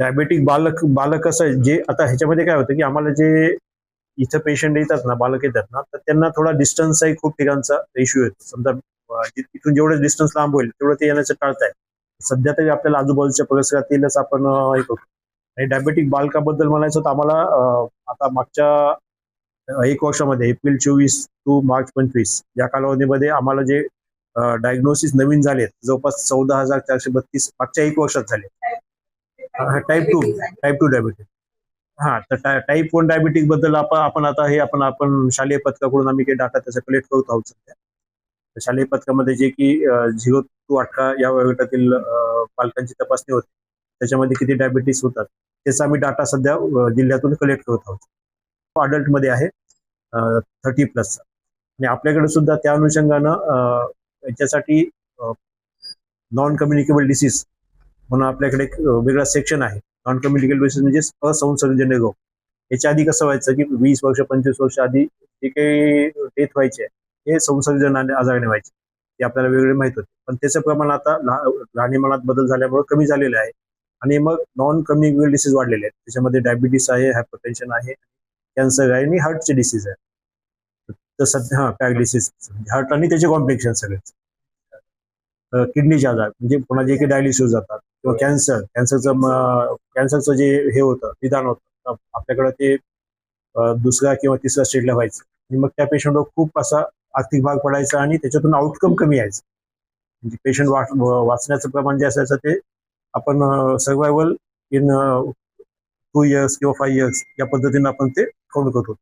Diabetic बालक बालक कसं आहे जे आता ह्याच्यामध्ये काय होतं की आम्हाला जे इथं पेशंट येतात ना बालक येतात ना तर त्यांना थोडा डिस्टन्सचाही खूप ठिकाणचा इश्यू येतो. समजा इथून जेवढं डिस्टन्स लांब होईल तेवढं ते येण्याचं टाळताय. सध्या तरी आपल्याला आजूबाजूच्या परिसरातीलच आपण हे करतो. आणि डायबेटिक बालकाबद्दल म्हणायचं तर आम्हाला आता मागच्या एक वर्षामध्ये एप्रिल चोवीस टू मार्च पंचवीस या कालावधीमध्ये आम्हाला जे डायग्नोसिस नवीन झालेत जवळपास चौदा हजार चारशे बत्तीस मागच्या एक वर्षात झाले type two type two diabetes हा तर टाईप वन डायबिटीकबद्दल आपण आपण आता हे आपण आपण शालेय पथकाकडून आम्ही काही डाटा त्याचा कलेक्ट करत आहोत सध्या. शालेय पथकामध्ये जे की झिरो टू अठरा या वयोगटातील पालकांची तपासणी होते. त्याच्यामध्ये किती डायबिटीस होतात त्याचा आम्ही डाटा सध्या जिल्ह्यातून कलेक्ट करत आहोत. अडल्टमध्ये आहे थर्टी प्लसचा आणि आपल्याकडे सुद्धा त्या अनुषंगानं याच्यासाठी नॉन कम्युनिकेबल डिसीज म्हणून आपल्याकडे एक वेगळा सेक्शन आहे. नॉन कम्युनिकेबल डिसीज म्हणजे असंसर्गजन्य रोग. याच्या आधी कसं व्हायचं की वीस वर्ष पंचवीस वर्ष आधी जे काही डेथ व्हायचे हे संसर्गजन्य आजाराने व्हायचे. ते आपल्याला वेगळे माहीत होते. पण त्याचं प्रमाण आता लहा- बदल झाल्यामुळे कमी झालेलं आहे. आणि मग नॉन कम्युनिकेबल डिसीज वाढलेले आहेत. त्याच्यामध्ये डायबिटीस आहे हायपरटेन्शन आहे कॅन्सर आहे आणि हार्टचे डिसीज आहे. तर सध्या हा पॅरालिसिस हार्ट म्हणजे आणि त्याचे कॉम्प्लिकेशन सगळेच. किडनीचे आजार म्हणजे पुन्हा जे काही डायलिसिस जातात. किंवा कॅन्सर कॅन्सरचं कॅन्सरचं जे हे होतं निदान होतं आपल्याकडं ते दुसऱ्या किंवा तिसऱ्या स्टेजला व्हायचं. आणि मग त्या पेशंटवर खूप असा आर्थिक भाग पडायचा आणि त्याच्यातून आउटकम कमी यायचं. म्हणजे पेशंट वाचण्याचं प्रमाण जे असायचं ते आपण सर्वायवल इन टू इयर्स किंवा फाईव्ह इयर्स या पद्धतीनं आपण ते काउंट करतो